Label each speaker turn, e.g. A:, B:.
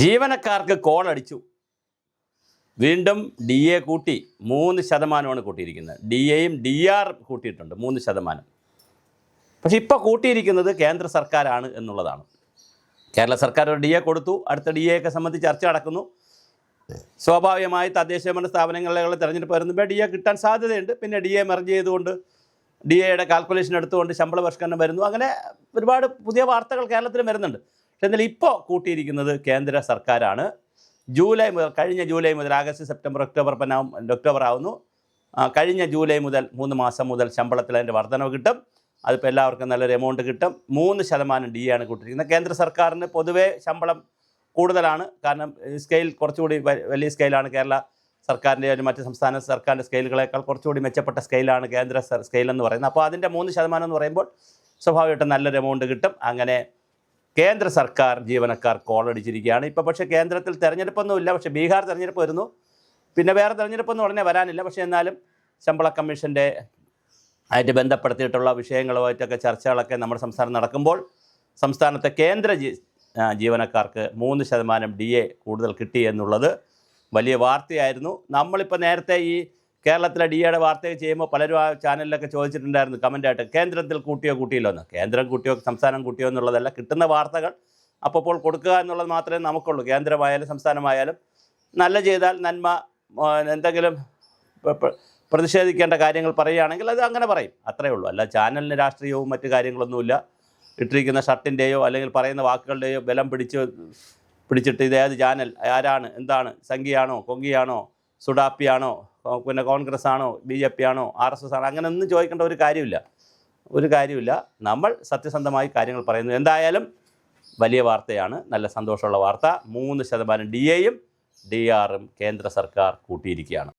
A: ജീവനക്കാർക്ക് കോൾ അടിച്ചു. വീണ്ടും ഡി എ കൂട്ടി മൂന്ന് ശതമാനമാണ് കൂട്ടിയിരിക്കുന്നത്. ഡി എയും ഡി ആർ കൂട്ടിയിട്ടുണ്ട് മൂന്ന് ശതമാനം. പക്ഷെ ഇപ്പോൾ കൂട്ടിയിരിക്കുന്നത് കേന്ദ്ര സർക്കാരാണ് എന്നുള്ളതാണ്. കേരള സർക്കാർ ഒരു ഡി എ കൊടുത്തു അടുത്ത ഡി എ ഒക്കെ സംബന്ധിച്ച് ചർച്ച നടക്കുന്നു. സ്വാഭാവികമായി തദ്ദേശഭരണ സ്ഥാപനങ്ങളിലെ തെരഞ്ഞെടുപ്പ് വരുമ്പോൾ ഡി എ കിട്ടാൻ സാധ്യതയുണ്ട്. പിന്നെ ഡി എ മെർജ് ചെയ്തുകൊണ്ട് ഡി എയുടെ കാൽക്കുലേഷൻ എടുത്തുകൊണ്ട് ശമ്പള പരിഷ്കരണം വരുന്നു. അങ്ങനെ ഒരുപാട് പുതിയ വാർത്തകൾ കേരളത്തിൽ വരുന്നുണ്ട്. എന്നാൽ ഇപ്പോൾ കൂട്ടിയിരിക്കുന്നത് കേന്ദ്ര സർക്കാരാണ്. ജൂലൈ മുതൽ കഴിഞ്ഞ ജൂലൈ മുതൽ ആഗസ്റ്റ് സെപ്റ്റംബർ ഒക്ടോബർ പനാവും ഒക്ടോബർ ആവുന്നു. കഴിഞ്ഞ ജൂലൈ മുതൽ മൂന്ന് മാസം മുതൽ ശമ്പളത്തിൽ അതിന്റെ വർധനവ് കിട്ടും. അതിപ്പോൾ എല്ലാവർക്കും നല്ലൊരു എമൗണ്ട് കിട്ടും. മൂന്ന് ശതമാനം ഡി ആണ് കൂട്ടിയിരിക്കുന്നത്. കേന്ദ്ര സർക്കാരിന് പൊതുവേ ശമ്പളം കൂടുതലാണ്. കാരണം സ്കെയിൽ കുറച്ചുകൂടി വലിയ സ്കെയിലാണ് കേരള സർക്കാരിന്റെ മറ്റ് സംസ്ഥാന സർക്കാരിന്റെ സ്കെയിലുകളേക്കാൾ കുറച്ചുകൂടി മെച്ചപ്പെട്ട സ്കെയിലാണ് കേന്ദ്ര സ്കെയിൽ എന്ന് പറയുന്നത്. അപ്പോൾ അതിന്റെ മൂന്ന് ശതമാനം എന്ന് പറയുമ്പോൾ സ്വാഭാവികമായിട്ടും നല്ലൊരു എമൗണ്ട് കിട്ടും. അങ്ങനെ കേന്ദ്ര സർക്കാർ ജീവനക്കാർ കോളടിച്ചിരിക്കുകയാണ് ഇപ്പോൾ പക്ഷേ കേന്ദ്രത്തിൽ തെരഞ്ഞെടുപ്പൊന്നുമില്ല. പക്ഷേ ബീഹാർ തെരഞ്ഞെടുപ്പ് വരുന്നു. പിന്നെ വേറെ തെരഞ്ഞെടുപ്പൊന്നും ഉടനെ വരാനില്ല. പക്ഷേ എന്നാലും ശമ്പള കമ്മീഷന്റെ ആയിട്ട് ബന്ധപ്പെടുത്തിയിട്ടുള്ള വിഷയങ്ങളുമായിട്ടൊക്കെ ചർച്ചകളൊക്കെ നമ്മുടെ സംസ്ഥാനം നടക്കുമ്പോൾ സംസ്ഥാനത്തെ കേന്ദ്ര ജീവനക്കാർക്ക് മൂന്ന് ശതമാനം ഡി എ കൂടുതൽ കിട്ടി എന്നുള്ളത് വലിയ വാർത്തയായിരുന്നു. നമ്മളിപ്പോൾ നേരത്തെ ഈ കേരളത്തിലെ ഡി എയുടെ വാർത്തയൊക്കെ ചെയ്യുമ്പോൾ പലരും ആ ചാനലിലൊക്കെ ചോദിച്ചിട്ടുണ്ടായിരുന്നു കമന്റായിട്ട് കേന്ദ്രത്തിൽ കൂട്ടിയോ കൂട്ടിയില്ലോ എന്ന്? കേന്ദ്രം കൂട്ടിയോ സംസ്ഥാനം കൂട്ടിയോ എന്നുള്ളതല്ല കിട്ടുന്ന വാർത്തകൾ അപ്പോൾ കൊടുക്കുക എന്നുള്ളത് മാത്രമേ നമുക്കുള്ളൂ. കേന്ദ്രമായാലും സംസ്ഥാനമായാലും നല്ല ചെയ്താൽ നന്മ എന്തെങ്കിലും പ്രതിഷേധിക്കേണ്ട കാര്യങ്ങൾ പറയുകയാണെങ്കിൽ അത് അങ്ങനെ പറയും. അത്രയേ ഉള്ളൂ. അല്ല ചാനലിന് രാഷ്ട്രീയവും മറ്റ് കാര്യങ്ങളൊന്നുമില്ല. ഇട്ടിരിക്കുന്ന ഷർട്ടിന്റെയോ അല്ലെങ്കിൽ പറയുന്ന വാക്കുകളുടെയോ ബലം പിടിച്ച് പിടിച്ചിട്ട് ഇത് ഏത് ചാനൽ ആരാണ് എന്താണ് സംഖ്യയാണോ കൊങ്കിയാണോ സുഡാപ്പിയാണോ പിന്നെ കോൺഗ്രസ് ആണോ ബി ജെ പി ആണോ ആർ എസ് എസ് ആണോ അങ്ങനെ ഒന്നും ചോദിക്കേണ്ട ഒരു കാര്യമില്ല. ഒരു കാര്യമില്ല. നമ്മൾ സത്യസന്ധമായി കാര്യങ്ങൾ പറയുന്നു. എന്തായാലും വലിയ വാർത്തയാണ്. നല്ല സന്തോഷമുള്ള വാർത്ത. മൂന്ന് ശതമാനം ഡി എയും ഡി ആറും കേന്ദ്ര സർക്കാർ കൂട്ടിയിരിക്കുകയാണ്.